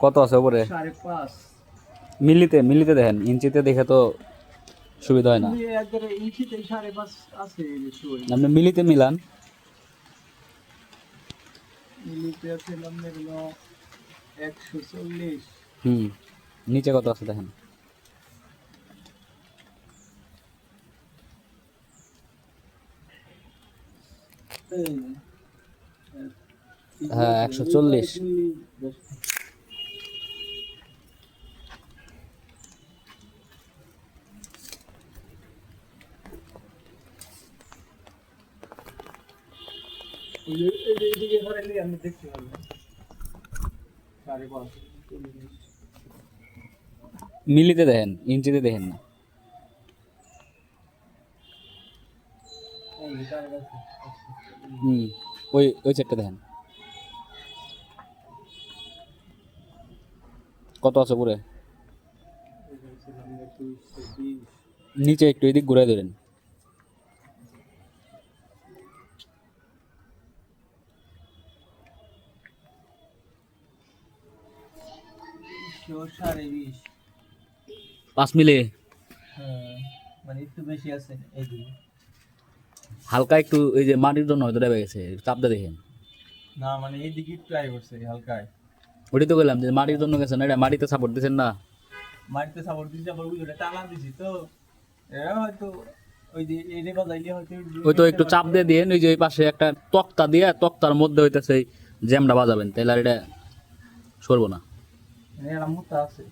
কত আছে উপরে? মিলিতে মিলিতে দেখেন ইঞ্চিতে দেখে তো সুবিধা হয় না। আপনি মিলিতে মিলান। চল্লিশ। হুম নিচে কত আছে দেখেন। হ্যাঁ একশো চল্লিশ এদিকে ধরাইলে আমি দেখতে পারব সাড়ে পাঁচ চল্লিশ মিলিতে দেখেন, ইঞ্চিতে দেখেন না। হুম, ওই ওই চেকটা দেখেন। কত আছে উপরে? নিচে একটু এদিক ঘুরে ধরেন। সাড়ে বিশ পাঁচ মিলে? হ্যাঁ মানে একটু বেশি আছে এইদিকে হালকা একটু এই যে মাটির জন্য হয়তো ডেবে গেছে চাপটা দেখেন। না মানে এইদিকে একটু আই করছে হালকায়। ওটাই তো বললাম যে মাটির জন্য গেছে না এটা মাটিতে সাপোর্ট দিচ্ছেন না। মাটিতে সাপোর্ট দিছি আবার উইটা টানা দিছি তো। এরা ওই এই হয়তো ওই তো একটু চাপ দিয়ে দিয়ে ওই যে ওই পাশে একটা তক্তা দিয়ে তক্তার মধ্যে হইতেছে জ্যামটা বাজাবেন তাহলে আর এটা সরবো না। এরা মুতা আছে